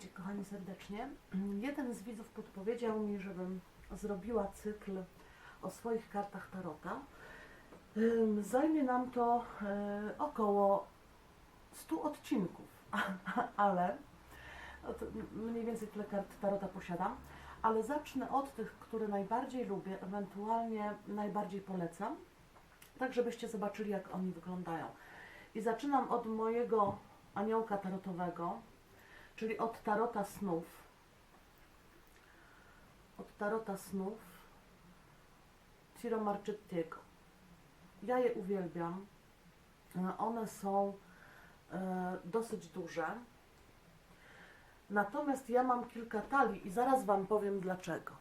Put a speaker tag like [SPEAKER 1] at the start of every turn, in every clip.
[SPEAKER 1] Witajcie kochani serdecznie. Jeden z widzów podpowiedział mi, żebym zrobiła cykl o swoich kartach Tarota. Zajmie nam to y, około 100 odcinków, ale mniej więcej tyle kart Tarota posiadam, ale zacznę od tych, które najbardziej lubię, ewentualnie najbardziej polecam, tak żebyście zobaczyli jak oni wyglądają. I zaczynam od mojego aniołka tarotowego, czyli od tarota snów. Od tarota snów Ciro Marchettiego. Ja je uwielbiam. One są e, dosyć duże. Natomiast ja mam kilka talii i zaraz Wam powiem dlaczego.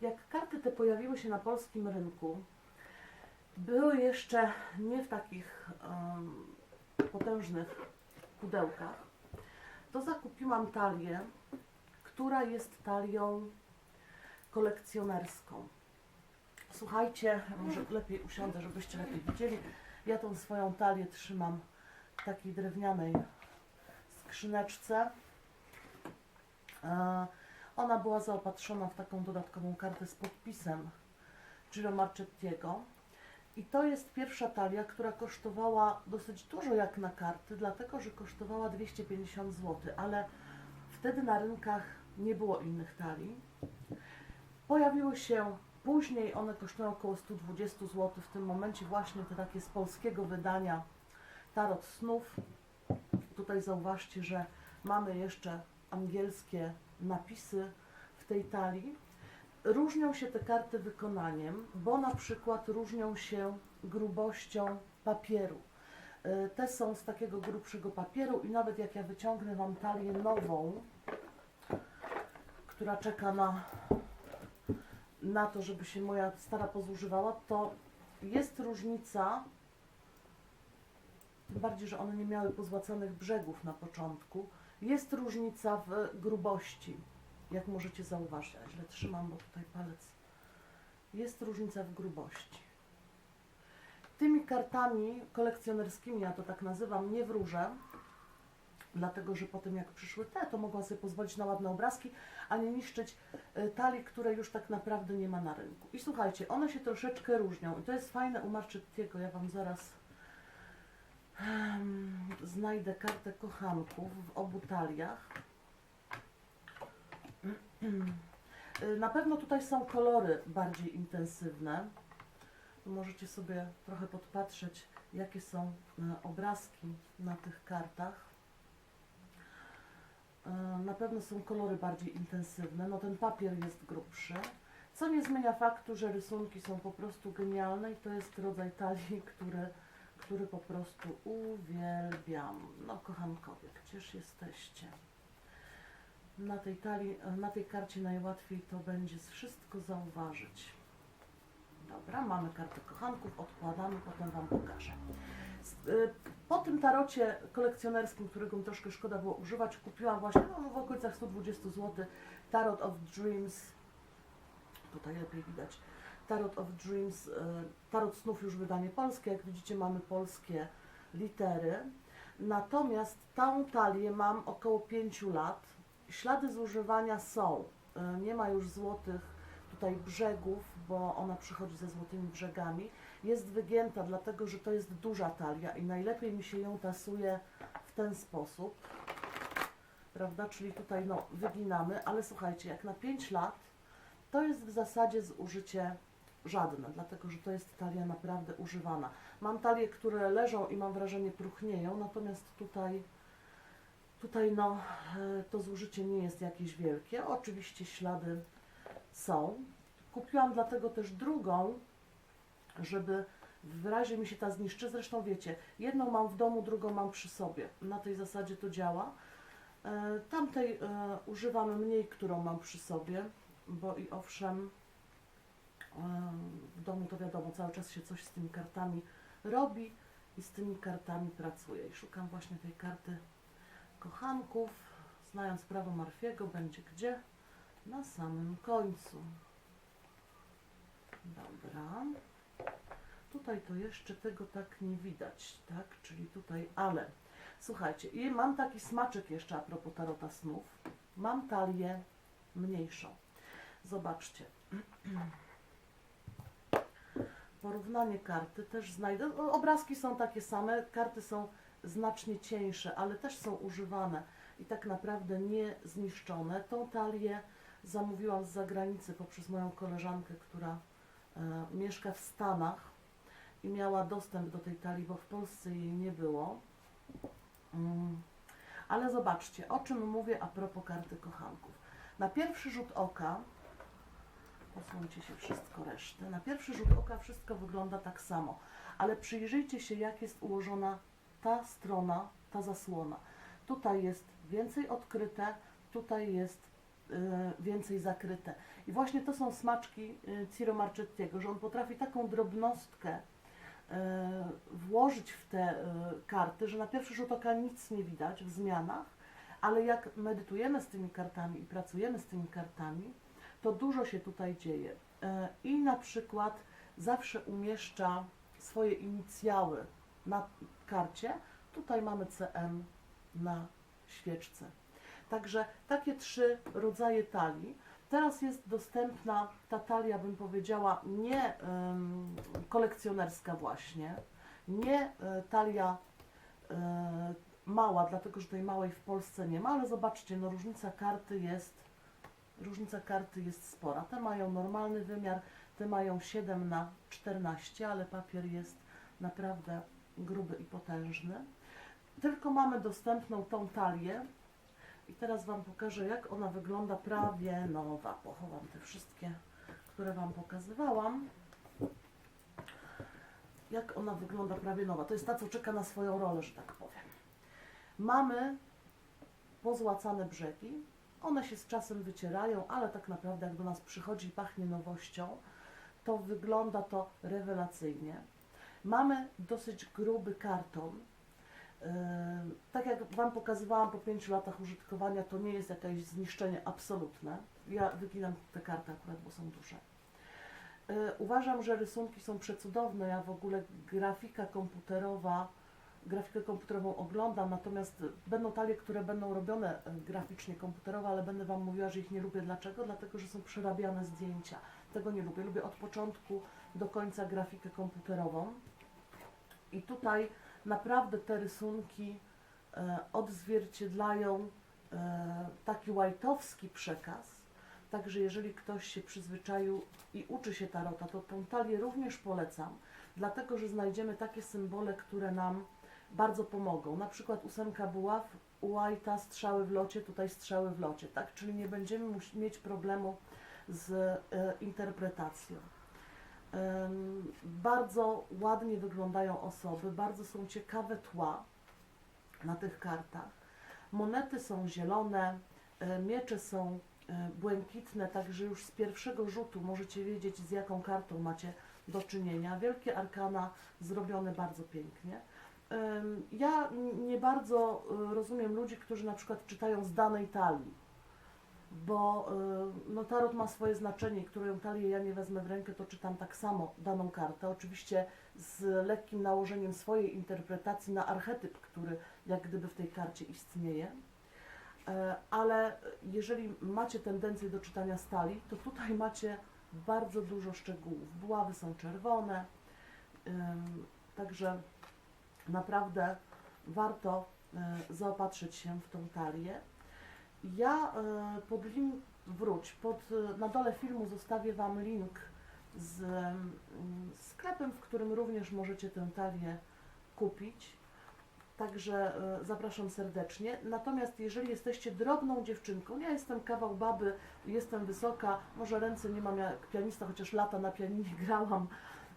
[SPEAKER 1] Jak karty te pojawiły się na polskim rynku, były jeszcze nie w takich em, potężnych pudełkach, to zakupiłam talię, która jest talią kolekcjonerską. Słuchajcie, może lepiej usiądę, żebyście lepiej widzieli. Ja tą swoją talię trzymam w takiej drewnianej skrzyneczce. E, Ona była zaopatrzona w taką dodatkową kartę z podpisem Giro Marchettiego. I to jest pierwsza talia, która kosztowała dosyć dużo jak na karty, dlatego że kosztowała 250 zł, ale wtedy na rynkach nie było innych talii. Pojawiły się później, one kosztują około 120 zł, w tym momencie właśnie te takie z polskiego wydania Tarot Snów. Tutaj zauważcie, że mamy jeszcze angielskie napisy w tej talii. Różnią się te karty wykonaniem, bo na przykład różnią się grubością papieru. Y, Te są z takiego grubszego papieru i nawet jak ja wyciągnę Wam talię nową, która czeka na, na to, żeby się moja stara pozużywała, to jest różnica, tym bardziej, że one nie miały pozłacanych brzegów na początku, jest różnica w grubości jak możecie zauważyć, ja źle trzymam, bo tutaj palec. Jest różnica w grubości. Tymi kartami kolekcjonerskimi, ja to tak nazywam, nie wróżę, dlatego że po tym jak przyszły te, to mogłam sobie pozwolić na ładne obrazki, a nie niszczyć y, talii, które już tak naprawdę nie ma na rynku. I słuchajcie, one się troszeczkę różnią i to jest fajne u Marchettiego, ja Wam zaraz em, znajdę kartę kochanków w obu taliach. Y, Na pewno tutaj są kolory bardziej intensywne. Możecie sobie trochę podpatrzeć, jakie są y, obrazki na tych kartach. Y, Na pewno są kolory bardziej intensywne. No ten papier jest grubszy, co nie zmienia faktu, że rysunki są po prostu genialne i to jest rodzaj talii, który, który po prostu uwielbiam. No kochankowie, gdzież jesteście? Na tej, talii, na tej karcie najłatwiej to będzie wszystko zauważyć. Dobra, mamy kartę kochanków, odkładamy, potem Wam pokażę. Y, Po tym tarocie kolekcjonerskim, którego mi troszkę szkoda było używać, kupiłam właśnie no, w okolicach 120 zł Tarot of Dreams. Tutaj lepiej widać. Tarot of Dreams, y, Tarot Snów już wydanie polskie. Jak widzicie mamy polskie litery. Natomiast tą talię mam około 5 lat. Ślady zużywania są. Y, Nie ma już złotych tutaj brzegów, bo ona przychodzi ze złotymi brzegami. Jest wygięta, dlatego że to jest duża talia i najlepiej mi się ją tasuje w ten sposób. Prawda? Czyli tutaj no, wyginamy, ale słuchajcie, jak na 5 lat to jest w zasadzie zużycie żadne, dlatego że to jest talia naprawdę używana. Mam talie, które leżą i mam wrażenie próchnieją, natomiast tutaj Tutaj no, e, to zużycie nie jest jakieś wielkie. Oczywiście ślady są. Kupiłam dlatego też drugą, żeby w razie mi się ta zniszczy. Zresztą wiecie, jedną mam w domu, drugą mam przy sobie. Na tej zasadzie to działa. E, Tamtej e, używam mniej, którą mam przy sobie, bo i owszem, w domu to wiadomo, cały czas się coś z tymi kartami robi i z tymi kartami pracuję. I szukam właśnie tej karty kochanków, znając prawo Marfiego, będzie gdzie? Na samym końcu. Dobra. Tutaj to jeszcze tego tak nie widać, tak? Czyli tutaj, ale Słuchajcie, i mam taki smaczek jeszcze a propos tarota snów. Mam talię mniejszą. Zobaczcie. Porównanie karty też znajdę. Obrazki są takie same, karty są znacznie cieńsze, ale też są używane i tak naprawdę nie zniszczone. Tą talię zamówiłam z zagranicy poprzez moją koleżankę, która e, mieszka w Stanach i miała dostęp do tej talii, bo w Polsce jej nie było. Mm. Ale zobaczcie, o czym mówię a propos karty kochanków. Na pierwszy rzut oka, posłuchajcie się wszystko resztę, na pierwszy rzut oka wszystko wygląda tak samo, ale przyjrzyjcie się, jak jest ułożona ta strona, ta zasłona. Tutaj jest więcej odkryte, tutaj jest y, więcej zakryte. I właśnie to są smaczki y, Ciro Marchettiego, że on potrafi taką drobnostkę y, włożyć w te karty, że na pierwszy rzut oka nic nie widać w zmianach, ale jak medytujemy z tymi kartami i pracujemy z tymi kartami, to dużo się tutaj dzieje. I na przykład zawsze umieszcza swoje inicjały na karcie. Tutaj mamy CM na świeczce. Także takie trzy rodzaje talii. Teraz jest dostępna ta talia, bym powiedziała, nie kolekcjonerska właśnie, nie y, talia y, mała, dlatego że tej małej w Polsce nie ma, ale zobaczcie, no różnica karty jest, różnica karty jest spora. Te mają normalny wymiar, te mają 7 na 14, ale papier jest naprawdę gruby i potężny. Tylko mamy dostępną tą talię i teraz Wam pokażę, jak ona wygląda prawie nowa. Pochowam te wszystkie, które Wam pokazywałam. Jak ona wygląda prawie nowa. To jest ta, co czeka na swoją rolę, że tak powiem. Mamy pozłacane brzegi. One się z czasem wycierają, ale tak naprawdę jak do nas przychodzi i pachnie nowością, to wygląda to rewelacyjnie. Mamy dosyć gruby karton. Yy, Tak jak Wam pokazywałam po 5 latach użytkowania, to nie jest jakieś zniszczenie absolutne. Ja wyginam te karty akurat, bo są duże. Yy, Uważam, że rysunki są przecudowne. Ja w ogóle grafika komputerowa, grafikę komputerową oglądam, natomiast będą talie, które będą robione e, graficznie komputerowo, ale będę Wam mówiła, że ich nie lubię. Dlaczego? Dlatego, że są przerabiane zdjęcia. Tego nie lubię. Lubię od początku do końca grafikę komputerową. I tutaj naprawdę te rysunki e, odzwierciedlają e, taki łajtowski przekaz. Także jeżeli ktoś się przyzwyczaił i uczy się tarota, to tą talię również polecam, dlatego że znajdziemy takie symbole, które nam bardzo pomogą. Na przykład ósemka buław, White'a strzały w locie, tutaj strzały w locie, tak? Czyli nie będziemy mieć problemu z e, interpretacją. Bardzo ładnie wyglądają osoby, bardzo są ciekawe tła na tych kartach. Monety są zielone, e, miecze są e, błękitne, także już z pierwszego rzutu możecie wiedzieć, z jaką kartą macie do czynienia. Wielkie arkana zrobione bardzo pięknie. Ja nie bardzo e, rozumiem ludzi, którzy na przykład czytają z danej talii bo y, no, tarot ma swoje znaczenie którą talię ja nie wezmę w rękę, to czytam tak samo daną kartę. Oczywiście z lekkim nałożeniem swojej interpretacji na archetyp, który jak gdyby w tej karcie istnieje. E, Ale jeżeli macie tendencję do czytania stali, to tutaj macie bardzo dużo szczegółów. Buławy są czerwone, ym, także naprawdę warto y, zaopatrzyć się w tą talię. Ja e, pod link, wróć, pod, e, na dole filmu zostawię Wam link z mm, sklepem, w którym również możecie tę talię kupić. Także e, zapraszam serdecznie. Natomiast jeżeli jesteście drobną dziewczynką, ja jestem kawał baby, jestem wysoka, może ręce nie mam jak pianista, chociaż lata na pianinie grałam,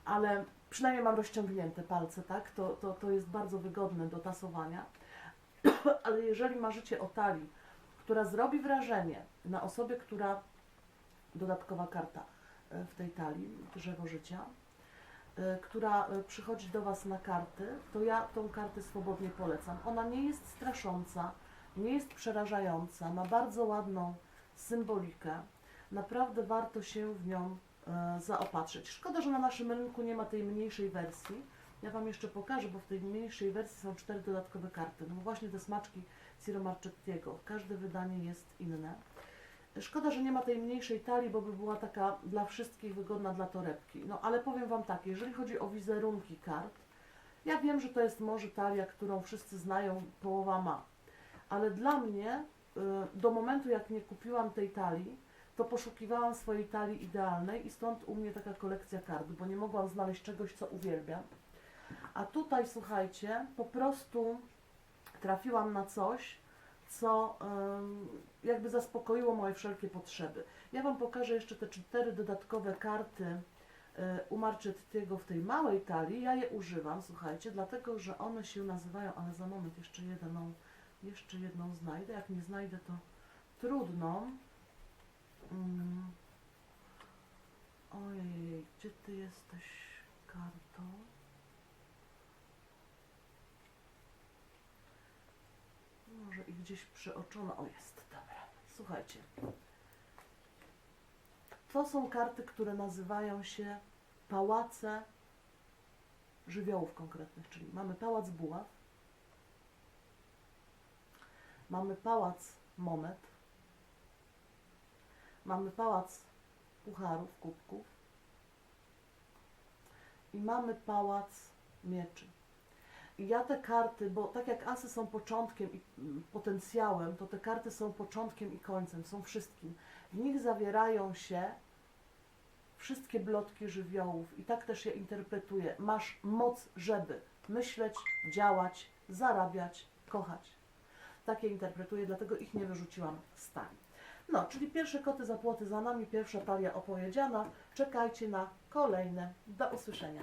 [SPEAKER 1] ale przynajmniej mam rozciągnięte palce, tak? To, to, to jest bardzo wygodne do tasowania. ale jeżeli marzycie o talii, która zrobi wrażenie na osobie, która dodatkowa karta e, w tej talii, drzewo życia, e, która e, przychodzi do Was na karty, to ja tą kartę swobodnie polecam. Ona nie jest strasząca, nie jest przerażająca, ma bardzo ładną symbolikę. Naprawdę warto się w nią zaopatrzyć. Szkoda, że na naszym rynku nie ma tej mniejszej wersji, Ja Wam jeszcze pokażę, bo w tej mniejszej wersji są cztery dodatkowe karty. No właśnie te smaczki Ciro Marchettiego. Każde wydanie jest inne. Szkoda, że nie ma tej mniejszej talii, bo by była taka dla wszystkich wygodna dla torebki. No ale powiem Wam tak, jeżeli chodzi o wizerunki kart, ja wiem, że to jest może talia, którą wszyscy znają, połowa ma. Ale dla mnie, y, do momentu jak nie kupiłam tej talii, to poszukiwałam swojej talii idealnej i stąd u mnie taka kolekcja kart, bo nie mogłam znaleźć czegoś, co uwielbiam. A tutaj, słuchajcie, po prostu trafiłam na coś, co jakby zaspokoiło moje wszelkie potrzeby. Ja Wam pokażę jeszcze te cztery dodatkowe karty y, u Marchettiego w tej małej talii. Ja je używam, słuchajcie, dlatego, że one się nazywają, ale za moment jeszcze jedną, jeszcze jedną znajdę. Jak nie znajdę, to trudno. Mm. Ojej, gdzie Ty jesteś, karto? Może i gdzieś przeoczona. O, jest, dobra. Słuchajcie. To są karty, które nazywają się pałace żywiołów konkretnych, czyli mamy pałac buław, mamy pałac monet, mamy pałac pucharów, kubków i mamy pałac mieczy. Ja te karty, bo tak jak asy są początkiem i potencjałem, to te karty są początkiem i końcem, są wszystkim. W nich zawierają się wszystkie blotki żywiołów i tak też je interpretuję. Masz moc, żeby myśleć, działać, zarabiać, kochać. Tak je interpretuję, dlatego ich nie wyrzuciłam z talii. No, czyli pierwsze koty za płoty za nami, pierwsza talia opowiedziana. Czekajcie na kolejne. Do usłyszenia.